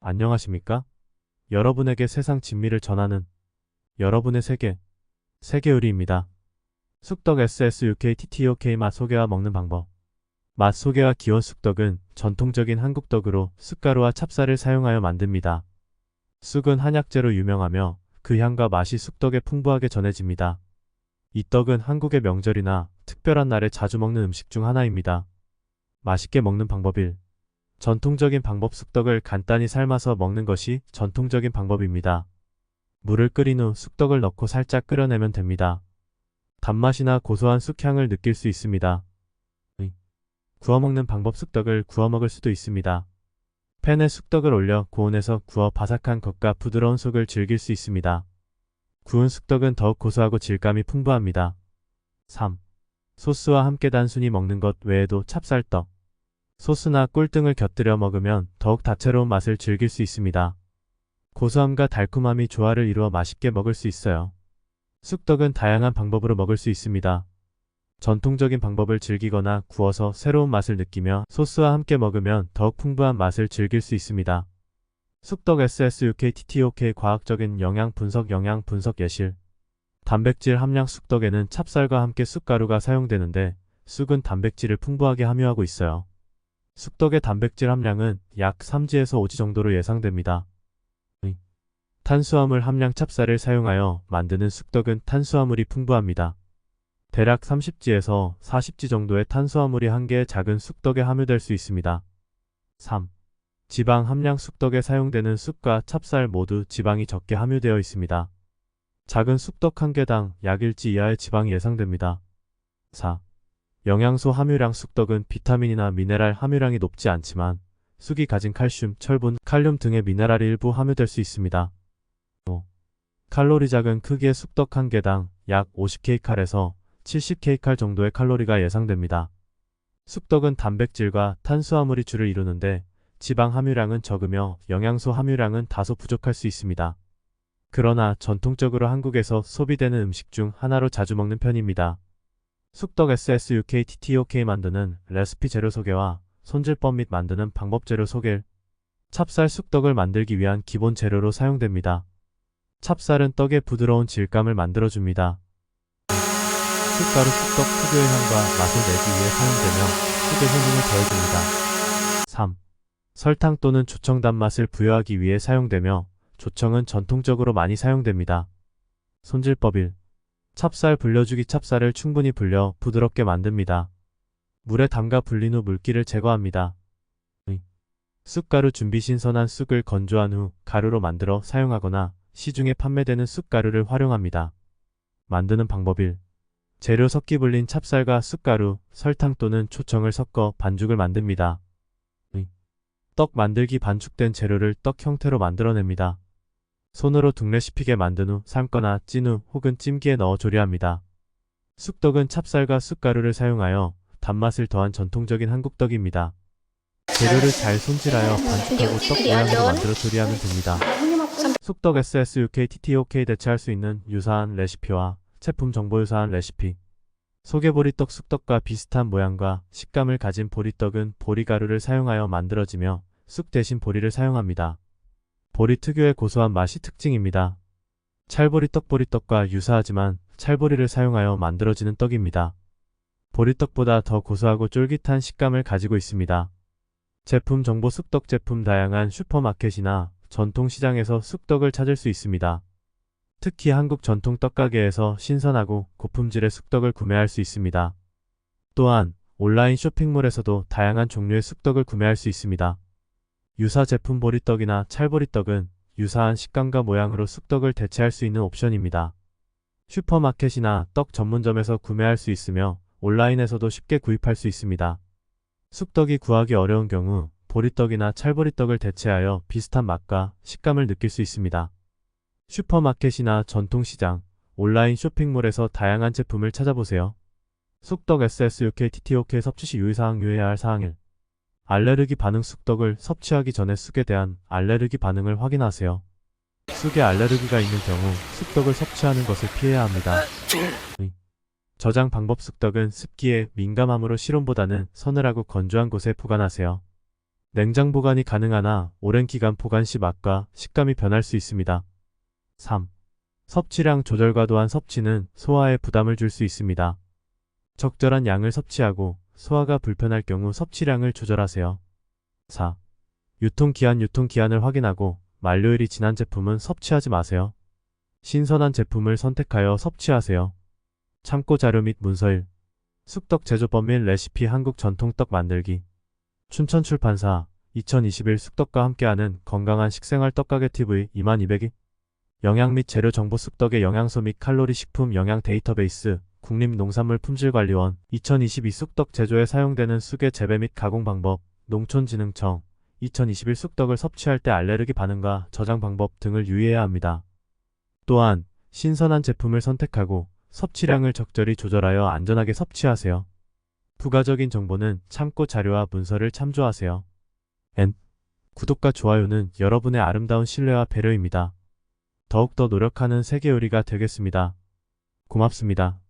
안녕하십니까? 여러분에게 세상 진미를 전하는 여러분의 세계, 세계 요리입니다. 쑥떡 SSUKTTOK 맛 소개와 먹는 방법. 맛 소개와 기원 쑥떡은 전통적인 한국 떡으로 쑥가루와 찹쌀을 사용하여 만듭니다. 쑥은 한약재로 유명하며 그 향과 맛이 쑥떡에 풍부하게 전해집니다. 이 떡은 한국의 명절이나 특별한 날에 자주 먹는 음식 중 하나입니다. 맛있게 먹는 방법 1. 전통적인 방법 쑥떡을 간단히 삶아서 먹는 것이 전통적인 방법입니다. 물을 끓인 후 쑥떡을 넣고 살짝 끓여내면 됩니다. 단맛이나 고소한 쑥향을 느낄 수 있습니다. 의. 구워 먹는 방법 쑥떡을 구워 먹을 수도 있습니다. 팬에 쑥떡을 올려 고온에서 구워 바삭한 겉과 부드러운 속을 즐길 수 있습니다. 구운 쑥떡은 더욱 고소하고 질감이 풍부합니다. 3. 소스와 함께 단순히 먹는 것 외에도 찹쌀떡, 소스나 꿀 등을 곁들여 먹으면 더욱 다채로운 맛을 즐길 수 있습니다. 고소함과 달콤함이 조화를 이루어 맛있게 먹을 수 있어요. 쑥떡은 다양한 방법으로 먹을 수 있습니다. 전통적인 방법을 즐기거나 구워서 새로운 맛을 느끼며 소스와 함께 먹으면 더욱 풍부한 맛을 즐길 수 있습니다. 쑥떡 SSUKTTOK 과학적인 영양 분석 영양 분석 예실 단백질 함량 쑥떡에는 찹쌀과 함께 쑥가루가 사용되는데 쑥은 단백질을 풍부하게 함유하고 있어요. 쑥떡의 단백질 함량은 약 3지에서 5지 정도로 예상됩니다. 의. 탄수화물 함량 찹쌀을 사용하여 만드는 쑥떡은 탄수화물이 풍부합니다. 대략 30지에서 40지 정도의 탄수화물이 한 개의 작은 쑥떡에 함유될 수 있습니다. 3. 지방 함량 쑥떡에 사용되는 쑥과 찹쌀 모두 지방이 적게 함유되어 있습니다. 작은 쑥떡 한 개당 약 1지 이하의 지방이 예상됩니다. 4. 영양소 함유량 쑥떡은 비타민이나 미네랄 함유량이 높지 않지만 쑥이 가진 칼슘, 철분, 칼륨 등의 미네랄이 일부 함유될 수 있습니다. 5. 칼로리 작은 크기의 쑥떡 한 개당 약 50kcal에서 70kcal 정도의 칼로리가 예상됩니다. 쑥떡은 단백질과 탄수화물이 주를 이루는데 지방 함유량은 적으며 영양소 함유량은 다소 부족할 수 있습니다. 그러나 전통적으로 한국에서 소비되는 음식 중 하나로 자주 먹는 편입니다. 쑥떡 SSUKTTOK 만드는 레시피 재료 소개와 손질법 및 만드는 방법 재료 소개 찹쌀 쑥떡을 만들기 위한 기본 재료로 사용됩니다. 찹쌀은 떡의 부드러운 질감을 만들어줍니다. 쑥가루 쑥떡 특유의 향과 맛을 내기 위해 사용되며 쑥의 효능을 더해줍니다. 3. 설탕 또는 조청 단맛을 부여하기 위해 사용되며 조청은 전통적으로 많이 사용됩니다. 손질법 1. 찹쌀 불려주기 찹쌀을 충분히 불려 부드럽게 만듭니다. 물에 담가 불린 후 물기를 제거합니다. 의. 쑥가루 준비 신선한 쑥을 건조한 후 가루로 만들어 사용하거나 시중에 판매되는 쑥가루를 활용합니다. 만드는 방법 1. 재료 섞기 불린 찹쌀과 쑥가루, 설탕 또는 초청을 섞어 반죽을 만듭니다. 의. 떡 만들기 반죽된 재료를 떡 형태로 만들어냅니다. 손으로 둥레 씹히게 만든 후 삶거나 찐 후 혹은 찜기에 넣어 조리합니다. 쑥떡은 찹쌀과 쑥가루를 사용하여 단맛을 더한 전통적인 한국떡입니다. 재료를 잘 손질하여 반죽하고 떡 모양으로 만들어 조리하면 됩니다. 쑥떡 SSUKTTOK 대체할 수 있는 유사한 레시피와 제품 정보 유사한 레시피 소개보리떡 쑥떡과 비슷한 모양과 식감을 가진 보리떡은 보리가루를 사용하여 만들어지며 쑥 대신 보리를 사용합니다. 보리 특유의 고소한 맛이 특징입니다. 찰보리 떡 보리떡과 유사하지만 찰보리를 사용하여 만들어지는 떡입니다. 보리떡보다 더 고소하고 쫄깃한 식감을 가지고 있습니다. 제품 정보 쑥떡 제품 다양한 슈퍼마켓이나 전통시장에서 쑥떡을 찾을 수 있습니다. 특히 한국 전통 떡가게에서 신선하고 고품질의 쑥떡을 구매할 수 있습니다. 또한 온라인 쇼핑몰에서도 다양한 종류의 쑥떡을 구매할 수 있습니다. 유사 제품 보리떡이나 찰보리떡은 유사한 식감과 모양으로 쑥떡을 대체할 수 있는 옵션입니다. 슈퍼마켓이나 떡 전문점에서 구매할 수 있으며 온라인에서도 쉽게 구입할 수 있습니다. 쑥떡이 구하기 어려운 경우 보리떡이나 찰보리떡을 대체하여 비슷한 맛과 식감을 느낄 수 있습니다. 슈퍼마켓이나 전통시장, 온라인 쇼핑몰에서 다양한 제품을 찾아보세요. 쑥떡 SSUKTTOK 섭취 시 유의사항 유의해야 할 사항 1. 알레르기 반응 쑥떡을 섭취하기 전에 쑥에 대한 알레르기 반응을 확인하세요. 쑥에 알레르기가 있는 경우 쑥떡을 섭취하는 것을 피해야 합니다. 의. 저장 방법 쑥떡은 습기에 민감함으로 실온보다는 서늘하고 건조한 곳에 보관하세요. 냉장 보관이 가능하나 오랜 기간 보관 시 맛과 식감이 변할 수 있습니다. 3. 섭취량 조절과 또한 섭취는 소화에 부담을 줄 수 있습니다. 적절한 양을 섭취하고 소화가 불편할 경우 섭취량을 조절하세요. 4. 유통기한 유통기한을 확인하고 만료일이 지난 제품은 섭취하지 마세요. 신선한 제품을 선택하여 섭취하세요. 참고 자료 및 문서일 쑥떡 제조법 및 레시피 한국 전통떡 만들기 춘천 출판사 2021 쑥떡과 함께하는 건강한 식생활 떡가게 TV 2200이 영양 및 재료 정보 쑥떡의 영양소 및 칼로리 식품 영양 데이터베이스 국립농산물 품질관리원 2022 쑥떡 제조에 사용되는 쑥의 재배 및 가공 방법 농촌진흥청 2021 쑥떡을 섭취할 때 알레르기 반응과 저장 방법 등을 유의해야 합니다. 또한 신선한 제품을 선택하고 섭취량을 적절히 조절하여 안전하게 섭취하세요. 부가적인 정보는 참고 자료와 문서를 참조하세요. N. 구독과 좋아요는 여러분의 아름다운 신뢰와 배려입니다. 더욱더 노력하는 세계 요리가 되겠습니다. 고맙습니다.